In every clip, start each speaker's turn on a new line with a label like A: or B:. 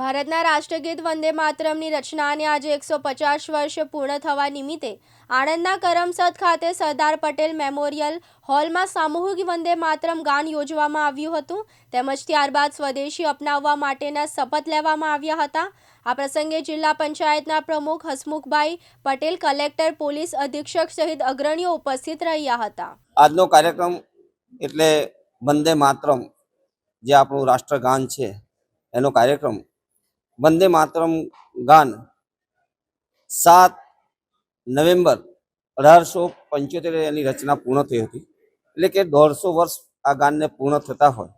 A: ભારતના રાષ્ટ્રગીત વંદે માતરમની રચનાને આજે એકસો પચાસ વર્ષ પૂર્ણ થવા નિમિત્તે આણંદના કરમસદ ખાતે સરદાર પટેલ મેમોરિયલ હોલમાં સામૂહિક વંદે માતરમ ગાન યોજવામાં આવ્યું હતું. તેમજ ત્યારબાદ સ્વદેશી અપનાવવા માટેના શપથ લેવામાં આવ્યા હતા. આ પ્રસંગે જિલ્લા પંચાયતના પ્રમુખ હસમુખભાઈ પટેલ, કલેક્ટર, પોલીસ અધિક્ષક સહિત અગ્રણીઓ ઉપસ્થિત રહ્યા હતા.
B: આજનો કાર્યક્રમ એટલે વંદે માતરમ જે આપણું રાષ્ટ્રગાન છે, એનો કાર્યક્રમ વંદે માતરમ ગાન. સાત નવેમ્બર અઢારસો પંચોતેર એની રચના પૂર્ણ થઈ હતી. એટલે કે દોઢસો વર્ષ આ ગાનને પૂર્ણ થતા હોય.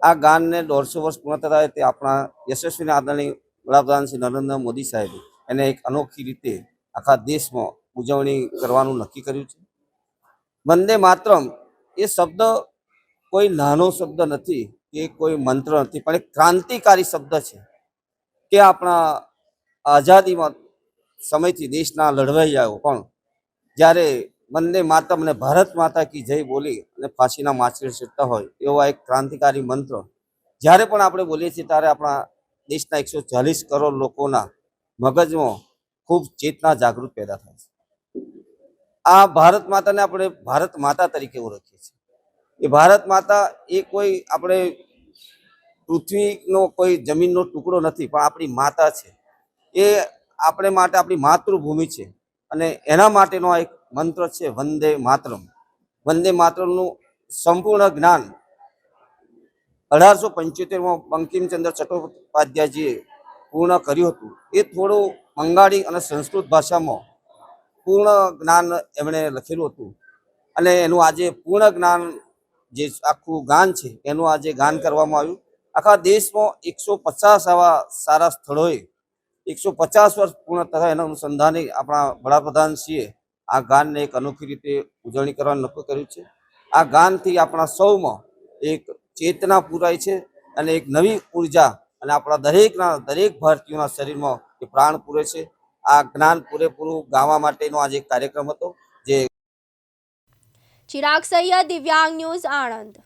B: આ ગાનને દોઢસો વર્ષ પૂર્ણ થતા હોય તે આપણા યશસ્વીના આદરણીય વડાપ્રધાન શ્રી નરેન્દ્ર મોદી સાહેબે એને એક અનોખી રીતે આખા દેશમાં ઉજવણી કરવાનું નક્કી કર્યું છે. વંદે માતરમ એ શબ્દ કોઈ નાનો શબ્દ નથી કે કોઈ મંત્ર નથી, પણ એક ક્રાંતિકારી શબ્દ છે. કે આપણા આઝાદીમાં સમયથી દેશના લડવૈયાઓ પણ જ્યારે વંદે માતરમ અને ભારત માતા કી જય બોલી અને ફાંસીના માછલી છૂટતા હોય એવો એક ક્રાંતિકારી મંત્ર જ્યારે પણ આપણે બોલીએ છીએ ત્યારે આપણા દેશના એકસો ચાલીસ કરોડ લોકોના મગજમાં ખૂબ ચેતના જાગૃત પેદા થાય છે. આ ભારત માતાને આપણે ભારત માતા તરીકે ઓળખીએ છીએ. એ ભારત માતા એ કોઈ આપણે પૃથ્વીનો કોઈ જમીનનો ટુકડો નથી, પણ આપણી માતા છે. એ આપણે માટે આપણી માતૃભૂમિ છે અને એના માટેનો એક મંત્ર છે, વંદે માતરમ. વંદે માતરમનું સંપૂર્ણ જ્ઞાન અઢારસો પંચોતેરમાં બંકિમચંદ્ર ચટ્ટોપાધ્યાયજીએ પૂર્ણ કર્યું હતું. એ થોડું બંગાળી અને સંસ્કૃત ભાષામાં પૂર્ણ જ્ઞાન એમણે લખેલું હતું. અને એનું આજે પૂર્ણ જ્ઞાન જે આખું ગાન છે, એનું આજે ગાન કરવામાં આવ્યું. આખા દેશમાં એકસો પચાસ આવા સારા સ્થળોએ એકસો પચાસ વર્ષ પૂર્ણ થતા એના અનુસંધાને આપણા વડાપ્રધાનશ્રીએ આ ગાનને એક અનોખી રીતે ઉજવણી કરવાનું નક્કી કર્યું છે. આ ગાનથી આપણા સૌમાં એક ચેતના પૂરાય છે અને એક નવી ઊર્જા અને આપણા દરેકના, દરેક ભારતીયોના શરીરમાં એ પ્રાણ પૂરે છે. આ જ્ઞાન પૂરેપૂરું ગાવા માટેનો આજે કાર્યક્રમ હતો, જે
A: ચિરાગ સૈયદ, દિવ્યાંગ ન્યૂઝ આણંદ.